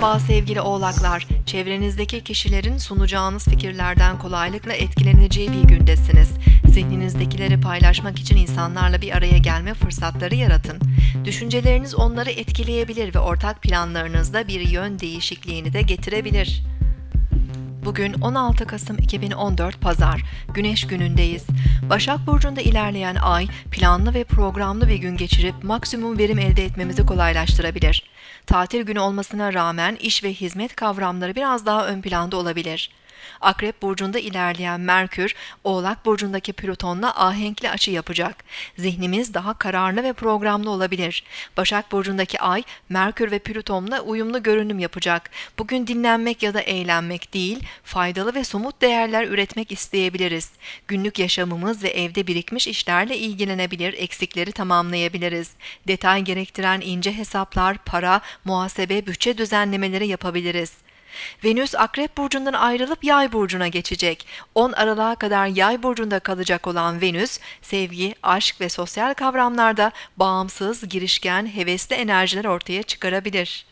Merhaba sevgili oğlaklar. Çevrenizdeki kişilerin sunacağınız fikirlerden kolaylıkla etkileneceği bir gündesiniz. Zihninizdekileri paylaşmak için insanlarla bir araya gelme fırsatları yaratın. Düşünceleriniz onları etkileyebilir ve ortak planlarınızda bir yön değişikliğini de getirebilir. Bugün 16 Kasım 2014 Pazar, Güneş günündeyiz. Başak Burcu'nda ilerleyen ay, planlı ve programlı bir gün geçirip maksimum verim elde etmemizi kolaylaştırabilir. Tatil günü olmasına rağmen iş ve hizmet kavramları biraz daha ön planda olabilir. Akrep Burcu'nda ilerleyen Merkür, Oğlak Burcu'ndaki Plüton'la ahenkli açı yapacak. Zihnimiz daha kararlı ve programlı olabilir. Başak Burcu'ndaki Ay, Merkür ve Plüton'la uyumlu görünüm yapacak. Bugün dinlenmek ya da eğlenmek değil, faydalı ve somut değerler üretmek isteyebiliriz. Günlük yaşamımız ve evde birikmiş işlerle ilgilenebilir, eksikleri tamamlayabiliriz. Detay gerektiren ince hesaplar, para, muhasebe, bütçe düzenlemeleri yapabiliriz. Venüs Akrep Burcu'ndan ayrılıp Yay Burcu'na geçecek. 10 Aralık'a kadar Yay Burcu'nda kalacak olan Venüs, sevgi, aşk ve sosyal kavramlarda bağımsız, girişken, hevesli enerjiler ortaya çıkarabilir.